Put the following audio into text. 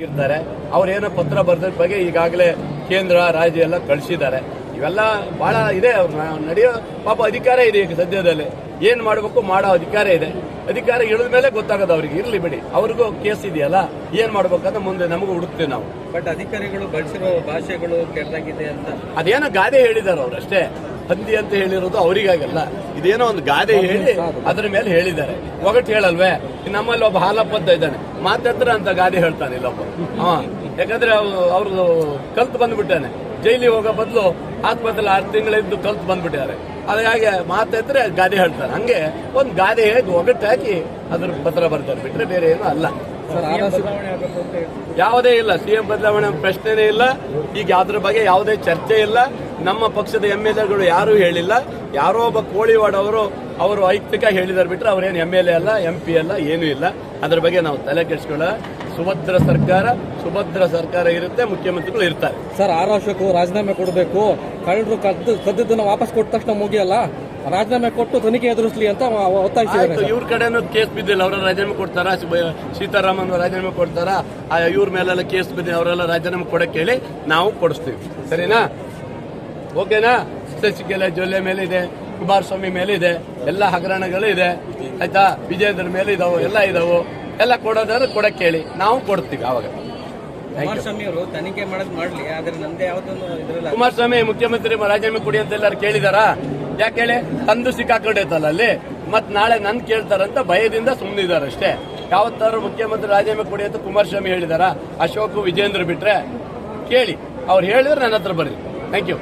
ಇರ್ತಾರೆ. ಏನೋ ಪತ್ರ ಬರೆದ ಬಗ್ಗೆ ಈಗಾಗಲೇ ಕೇಂದ್ರ ರಾಜ್ಯ ಎಲ್ಲ ಕಳಿಸಿದ್ದಾರೆ. ಇವೆಲ್ಲ ಬಹಳ ಇದೆ ಅವ್ರ. ನಡೆಯೋ ಪಾಪ ಅಧಿಕಾರ ಇದೆ ಈಗ ಸದ್ಯದಲ್ಲಿ. ಏನ್ ಮಾಡಬೇಕು ಮಾಡೋ ಅಧಿಕಾರ ಇದೆ. ಅಧಿಕಾರ ಇಳಿದ ಮೇಲೆ ಗೊತ್ತಾಗೋದು ಅವ್ರಿಗೆ. ಇರ್ಲಿ ಬಿಡಿ. ಅವ್ರಿಗೂ ಕೇಸ್ ಇದೆಯಲ್ಲ. ಏನ್ ಮಾಡ್ಬೇಕಂತ ಮುಂದೆ ನಮಗೂ ಹುಡುಕ್ತೀವಿ ನಾವು. ಬಟ್ ಅಧಿಕಾರಿಗಳು ಬಳಸಿರೋ ಭಾಷೆಗಳು ಕೆಟ್ಟದಾಗಿದೆ ಅಂತ. ಅದೇನೋ ಗಾದೆ ಹೇಳಿದಾರೆ ಅವ್ರು ಅಷ್ಟೇ. ಹಂದಿ ಅಂತ ಹೇಳಿರೋದು ಅವರಿಗಾಗಲ್ಲ. ಇದೇನೋ ಒಂದು ಗಾದೆ ಹೇಳಿ ಅದ್ರ ಮೇಲೆ ಹೇಳಿದ್ದಾರೆ. ಒಗಟ್ಟು ಹೇಳಲ್ವೇ? ನಮ್ಮಲ್ಲಿ ಒಬ್ಬ ಹಾಲಪ್ಪದ್ದ ಇದ್ದಾನೆ. ಮಾತೆತ್ರ ಅಂತ ಗಾದೆ ಹೇಳ್ತಾನೆ ಇಲ್ಲೊಬ್ಬ. ಹಾ ಯಾಕಂದ್ರೆ ಅವ್ರದ್ದು ಕಲ್ತು ಬಂದ್ಬಿಟ್ಟಾನೆ. ಜೈಲಿ ಹೋಗೋ ಬದಲು ಆತ್ಮಹತ್ಯೆ ಆರು ತಿಂಗಳಿದ್ದು ಕಲ್ತು ಬಂದ್ಬಿಟ್ಟಿದ್ದಾರೆ. ಹಾಗಾಗಿ ಮಾತಾಡ್ತಾರೆ ಗಾದೆ ಹೇಳ್ತಾರೆ. ಹಂಗೆ ಒಂದು ಗಾದೆ ಹೇಳಿ ಒಗಟ್ಟು ಹಾಕಿ ಅದ್ರ ಪತ್ರ ಬರ್ತಾರೆ ಬಿಟ್ರೆ ಬೇರೆ ಏನೂ ಅಲ್ಲ. ಸರ್ ಬದಲಾವಣೆ ಆಗಬೇಕು ಅಂತ ಯಾವುದೇ ಇಲ್ಲ. ಸಿಎಂ ಬದಲಾವಣೆ ಪ್ರಶ್ನೆನೇ ಇಲ್ಲ. ಈಗ ಯಾವ್ದ್ರ ಬಗ್ಗೆ ಯಾವುದೇ ಚರ್ಚೆ ಇಲ್ಲ. ನಮ್ಮ ಪಕ್ಷದ ಎಂ ಎಲ್ ಎಗಳು ಯಾರೂ ಹೇಳಿಲ್ಲ. ಯಾರೋ ಒಬ್ಬ ಕೋಳಿವಾಡ ಅವರು ಅವರು ಐಕ್ತಿಕ ಹೇಳಿದಾರೆ ಬಿಟ್ರೆ ಅವರೇನು ಎಂ ಎಲ್ ಎ ಅಲ್ಲ ಎಂ ಪಿ ಅಲ್ಲ ಏನೂ ಇಲ್ಲ. ಅದ್ರ ಬಗ್ಗೆ ನಾವು ತಲೆ ಕೆಡಿಸ್ಕೊಳ್ಳ. ಸುಭದ್ರ ಸರ್ಕಾರ ಸುಭದ್ರ ಸರ್ಕಾರ ಇರುತ್ತೆ ಮುಖ್ಯಮಂತ್ರಿಗಳು ಇರ್ತಾರೆ. ಸರ್ ಆರ್ ಅಶೋಕ್ ರಾಜೀನಾಮೆ ಕೊಡಬೇಕು. ಕಳ್ಳರು ಕದ್ದು ಕದ್ದದನ್ನು ವಾಪಸ್ ಕೊಟ್ಟ ತಕ್ಷಣ ಮುಗಿಯಲ್ಲ. ರಾಜೀನಾಮೆ ಕೊಟ್ಟು ತನಿಖೆ ಎದುರಿಸಲಿ ಅಂತ ಒತ್ತಾಯಿಸಿದ್ದಾರೆ ಇವ್ರ ಕಡೆನೂ ಕೇಸ್ ಬಿದ್ದಿಲ್ಲ. ಅವರ ರಾಜೀನಾಮೆ ಕೊಡ್ತಾರ? ಸೀತಾರಾಮನ್ ರಾಜೀನಾಮೆ ಕೊಡ್ತಾರ? ಇವ್ರ ಮೇಲೆಲ್ಲ ಕೇಸ್ ಬಿದ್ದಿಲ್ಲ ಅವರೆಲ್ಲ ರಾಜೀನಾಮೆ ಕೊಡಕ್ಕೆ ಹೇಳಿ ನಾವು ಕೊಡಿಸ್ತೀವಿ. ಸರಿನಾ? ಓಕೆನಾ? ಶಶಿಕಲಾ ಜೊಲ್ಲೆ ಮೇಲೆ ಇದೆ ಕುಮಾರಸ್ವಾಮಿ ಮೇಲೆ ಇದೆ ಎಲ್ಲ ಹಗರಣಗಳು ಇದೆ ಆಯ್ತಾ? ವಿಜೇಂದ್ರ ಮೇಲೆ ಇದಾವೆ ಎಲ್ಲ ಇದಾವು ಎಲ್ಲ ಕೊಡೋದಾದ್ರೆ ಕೊಡಕ್ಕೆ ಕೇಳಿ. ನಾವು ಕೊಡ್ತೀವಿ ಅವಾಗ ಕುಮಾರಸ್ವಾಮಿ ಅವರು ತನಿಖೆ ಮಾಡೋದು ಮಾಡ್ಲಿ ಆದ್ರೆ ನಂದೇ ಯಾವ್ದೊಂದು ಇದ್ರಲ್ಲ. ಕುಮಾರಸ್ವಾಮಿ ಮುಖ್ಯಮಂತ್ರಿ ರಾಜೀನಾಮೆ ಕೊಡಿ ಅಂತ ಎಲ್ಲರೂ ಕೇಳಿದಾರಾ? ಯಾಕೆ ಹೇಳಿ? ತಂದು ಸಿಕ್ಕಾಕೊಂಡೈತಲ್ಲ ಅಲ್ಲಿ. ಮತ್ ನಾಳೆ ನನ್ ಕೇಳ್ತಾರಂತ ಭಯದಿಂದ ಸುಮ್ಮನಿದ್ದಾರೆ ಅಷ್ಟೇ ಯಾವತ್ತಾರು ಮುಖ್ಯಮಂತ್ರಿ ರಾಜೀನಾಮೆ ಕೊಡಿ ಅಂತ ಕುಮಾರಸ್ವಾಮಿ ಹೇಳಿದಾರ? ಅಶೋಕ್ ವಿಜೇಂದ್ರ ಬಿಟ್ರೆ ಕೇಳಿ. ಅವ್ರು ಹೇಳಿದ್ರೆ ನನ್ನ ಹತ್ರ ಬರ್ರಿ. Thank you